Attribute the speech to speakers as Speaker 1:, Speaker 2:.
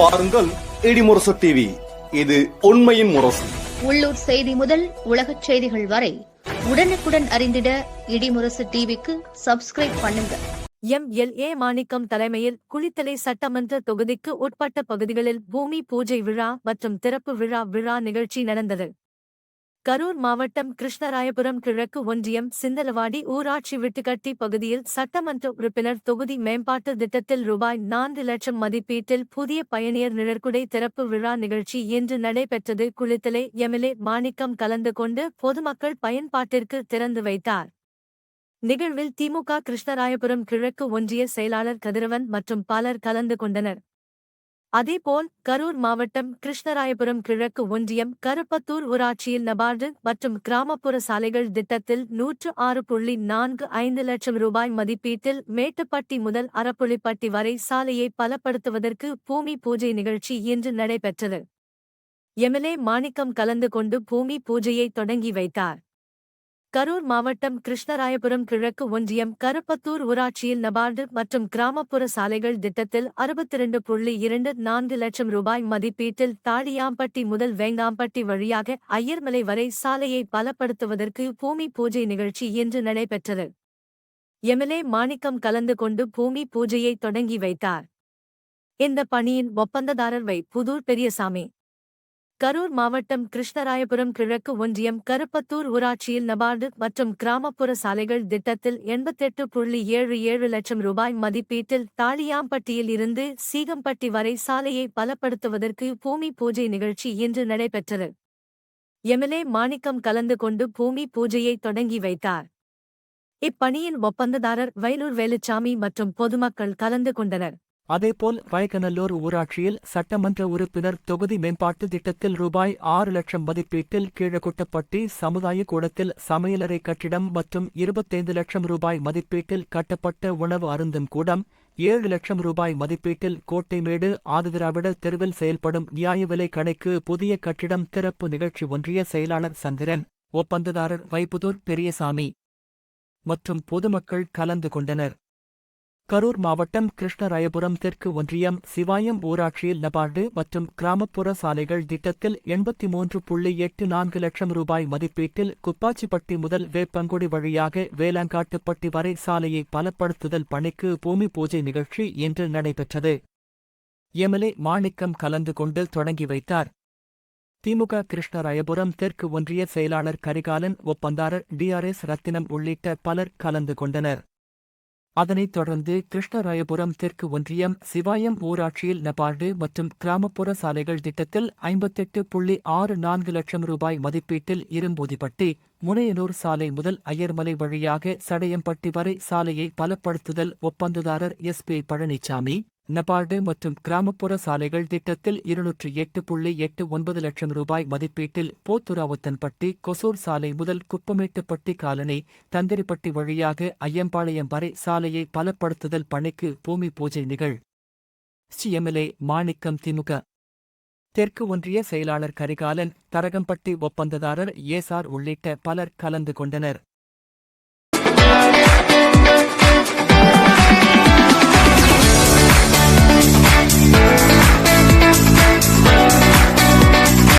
Speaker 1: பாருங்கள் இடிமுரசு டிவி இது உண்மையின் முரசு.
Speaker 2: உள்ளூர் செய்தி முதல் உலகச் செய்திகள் வரை உடனுக்குடன் அறிந்திட இடிமுரசு டிவிக்கு சப்ஸ்கிரைப் பண்ணுங்க.
Speaker 3: எம் எல் ஏ மாணிக்கம் தலைமையில் குளித்தலை சட்டமன்ற தொகுதிக்கு உட்பட்ட பகுதிகளில் பூமி பூஜை விழா மற்றும் திறப்பு விழா விழா நிகழ்ச்சி நடந்தது. கரூர் மாவட்டம் கிருஷ்ணராயபுரம் கிழக்கு ஒன்றியம் சிந்தலவாடி ஊராட்சி விட்டுக்கட்டி பகுதியில் சட்டமன்ற உறுப்பினர் தொகுதி மேம்பாட்டு திட்டத்தில் ரூபாய் நான்கு லட்சம் மதிப்பீட்டில் புதிய பயணியர் நிழற்குடை திறப்பு விழா நிகழ்ச்சி இன்று நடைபெற்றது. குளித்தலை எம்எல்ஏ மாணிக்கம் கலந்து கொண்டு பொதுமக்கள் பயன்பாட்டிற்கு திறந்து வைத்தார். நிகழ்வில் திமுக கிருஷ்ணராயபுரம் கிழக்கு ஒன்றிய செயலாளர் கதிரவன் மற்றும் பலர் கலந்து கொண்டனர். அதேபோல் கரூர் மாவட்டம் கிருஷ்ணராயபுரம் கிழக்கு ஒன்றியம் கருப்பத்தூர் ஊராட்சியில் நபார்டு மற்றும் கிராமப்புற சாலைகள் திட்டத்தில் நூற்று ஆறு புள்ளி நான்கு ஐந்து லட்சம் ரூபாய் மதிப்பீட்டில் மேட்டுப்பட்டி முதல் அறப்புளிப்பட்டி வரை சாலையை பலப்படுத்துவதற்கு பூமி பூஜை நிகழ்ச்சி இன்று நடைபெற்றது. எம்எல்ஏ மாணிக்கம் கலந்து கொண்டு பூமி பூஜையை தொடங்கி வைத்தார். கரூர் மாவட்டம் கிருஷ்ணராயபுரம் கிழக்கு ஒன்றியம் கருப்பத்தூர் ஊராட்சியில் நபார்டு மற்றும் கிராமப்புற சாலைகள் திட்டத்தில் அறுபத்திரண்டு புள்ளி இரண்டு நான்கு லட்சம் ரூபாய் மதிப்பீட்டில் தாடியாம்பட்டி முதல் வேங்காம்பட்டி வழியாக ஐயர்மலை வரை சாலையை பலப்படுத்துவதற்கு பூமி பூஜை நிகழ்ச்சி இன்று நடைபெற்றது. எம்எல்ஏ மாணிக்கம் கலந்து கொண்டு பூமி பூஜையை தொடங்கி வைத்தார். இந்த பணியின் ஒப்பந்ததாரர் வை புதூர் பெரியசாமி. கரூர் மாவட்டம் கிருஷ்ணராயபுரம் கிழக்கு ஒன்றியம் கருப்பத்தூர் ஊராட்சியில் நபார்டு மற்றும் கிராமப்புற சாலைகள் திட்டத்தில் எண்பத்தெட்டு புள்ளி ஏழு ஏழு லட்சம் ரூபாய் மதிப்பீட்டில் தாளியாம்பட்டியில் இருந்து சீகம்பட்டி வரை சாலையை பலப்படுத்துவதற்கு பூமி பூஜை நிகழ்ச்சி இன்று நடைபெற்றது. எம்எல்ஏ மாணிக்கம் கலந்து கொண்டு பூமி பூஜையை தொடங்கி வைத்தார். இப்பணியின் ஒப்பந்ததாரர் வயலூர் வேலுச்சாமி மற்றும் பொதுமக்கள் கலந்து கொண்டனர்.
Speaker 4: அதேபோல் வயகநல்லூர் ஊராட்சியில் சட்டமன்ற உறுப்பினர் தொகுதி மேம்பாட்டு திட்டத்தில் ரூபாய் ஆறு லட்சம் மதிப்பீட்டில் கீழக்குட்டப்பட்டி சமுதாய கூடத்தில் சமையலறை கட்டிடம் மற்றும் இருபத்தைந்து லட்சம் ரூபாய் மதிப்பீட்டில் கட்டப்பட்ட உணவு அருந்தும் கூடம் ஏழு லட்சம் ரூபாய் மதிப்பீட்டில் கோட்டைமேடு ஆதிதிராவிட தெருவில் செயல்படும் நியாய விலை கடைக்கு புதிய கட்டிடம் திறப்பு நிகழ்ச்சி ஒன்றிய செயலாளர் சந்திரன் ஒப்பந்ததாரர் வைப்புதூர் பெரியசாமி மற்றும் பொதுமக்கள் கலந்து கொண்டனர். கரூர் மாவட்டம் கிருஷ்ணராயபுரம் தெற்கு ஒன்றியம் சிவாயம் ஊராட்சியில் நபார்டு மற்றும் கிராமப்புற சாலைகள் திட்டத்தில் எண்பத்தி மூன்று புள்ளி எட்டு நான்கு லட்சம் ரூபாய் மதிப்பீட்டில் குப்பாச்சிப்பட்டி முதல் வேப்பங்குடி வழியாக வேளாங்காட்டுப்பட்டி வரை சாலையை பலப்படுத்துதல் பணிக்கு பூமி பூஜை நிகழ்ச்சி இன்று நடைபெற்றது. எம்எல்ஏ மாணிக்கம் கலந்து கொண்டு தொடங்கி வைத்தார். திமுக கிருஷ்ணராயபுரம் தெற்கு ஒன்றிய செயலாளர் கரிகாலன் ஒப்பந்தாரர் டிஆர்எஸ் ரத்தினம் உள்ளிட்ட பலர் கலந்து கொண்டனர். அதனைத் தொடர்ந்து கிருஷ்ணராயபுரம் தெற்கு ஒன்றியம் சிவாயம் ஊராட்சியில் நபார்டு மற்றும் கிராமப்புற சாலைகள் திட்டத்தில் ஐம்பத்தெட்டு புள்ளி ஆறு நான்கு லட்சம் ரூபாய் மதிப்பீட்டில் இரும்பூதிப்பட்டி முனையனூர் சாலை முதல் அய்யர்மலை வழியாக சடையம்பட்டி வரை சாலையை பலப்படுத்துதல் ஒப்பந்ததாரர் எஸ் பி பழனிசாமி நபார்டு மற்றும் கிராமப்புற சாலைகள் திட்டத்தில் இருநூற்று எட்டு புள்ளி எட்டு ஒன்பது லட்சம் ரூபாய் மதிப்பீட்டில் போத்துராவுத்தன்பட்டி கொசூர் சாலை முதல் குப்பமேட்டுப்பட்டி காலனி தந்திரிப்பட்டி வழியாக ஐயம்பாளையம் வரை சாலையை பலப்படுத்துதல் பணிக்கு பூமி பூஜை நிகழ். எம்எல்ஏ மாணிக்கம் திமுக. தெற்கு ஒன்றிய செயலாளர் கரிகாலன் தரகம்பட்டி ஒப்பந்ததாரர் ஏசார் உள்ளிட்ட பலர் கலந்து கொண்டனர்.